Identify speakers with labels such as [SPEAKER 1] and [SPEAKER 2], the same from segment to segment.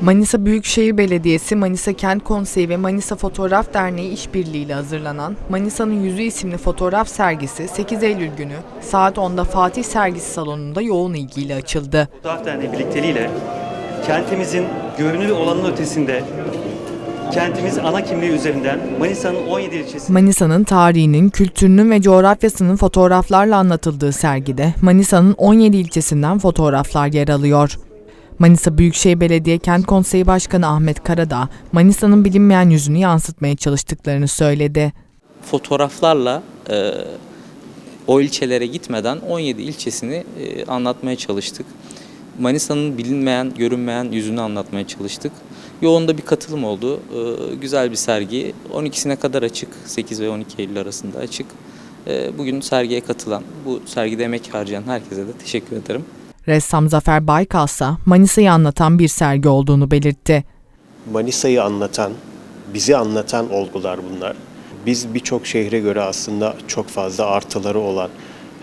[SPEAKER 1] Manisa Büyükşehir Belediyesi, Manisa Kent Konseyi ve Manisa Fotoğraf Derneği işbirliğiyle hazırlanan Manisa'nın Yüzü isimli fotoğraf sergisi 8 Eylül günü saat 10'da Fatih Sergisi Salonu'nda yoğun ilgiyle açıldı.
[SPEAKER 2] Fotoğraf Derneği birlikteliğiyle kentimizin görünür olanın ötesinde kentimiz ana kimliği üzerinden Manisa'nın 17 ilçesi
[SPEAKER 1] Manisa'nın tarihinin, kültürünün ve coğrafyasının fotoğraflarla anlatıldığı sergide Manisa'nın 17 ilçesinden fotoğraflar yer alıyor. Manisa Büyükşehir Belediye Kent Konseyi Başkanı Ahmet Karadağ, Manisa'nın bilinmeyen yüzünü yansıtmaya çalıştıklarını söyledi.
[SPEAKER 3] fotoğraflarla e, o ilçelere gitmeden 17 ilçesini e, anlatmaya çalıştık. Manisa'nın bilinmeyen, görünmeyen yüzünü anlatmaya çalıştık. Yoğun da bir katılım oldu. E, güzel bir sergi. 12'sine kadar açık. 8 ve 12 Eylül arasında açık. E, bugün sergiye katılan, bu sergide emek harcayan herkese de teşekkür ederim.
[SPEAKER 1] Ressam Zafer Baykalsa Manisa'yı anlatan bir sergi olduğunu belirtti.
[SPEAKER 4] Manisa'yı anlatan, bizi anlatan olgular bunlar. Biz birçok şehre göre aslında çok fazla artıları olan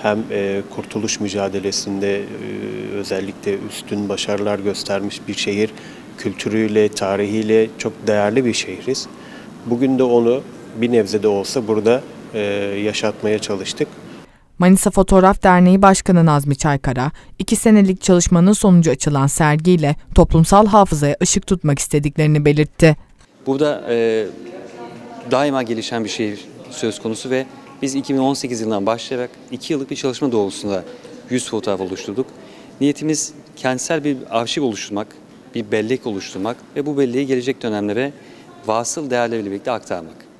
[SPEAKER 4] hem e, kurtuluş mücadelesinde e, özellikle üstün başarılar göstermiş bir şehir, kültürüyle, tarihiyle çok değerli bir şehriz. Bugün de onu bir nebze de olsa burada e, yaşatmaya çalıştık.
[SPEAKER 1] Manisa Fotoğraf Derneği Başkanı Nazmi Çaykara, iki senelik çalışmanın sonucu açılan sergiyle toplumsal hafızaya ışık tutmak istediklerini belirtti.
[SPEAKER 5] Burada e, daima gelişen bir şehir söz konusu ve biz 2018 yılından başlayarak 2 yıllık bir çalışma doğrultusunda 100 fotoğraf oluşturduk. Niyetimiz kentsel bir arşiv oluşturmak, bir bellek oluşturmak ve bu belleği gelecek dönemlere vasıl değerleriyle birlikte aktarmak.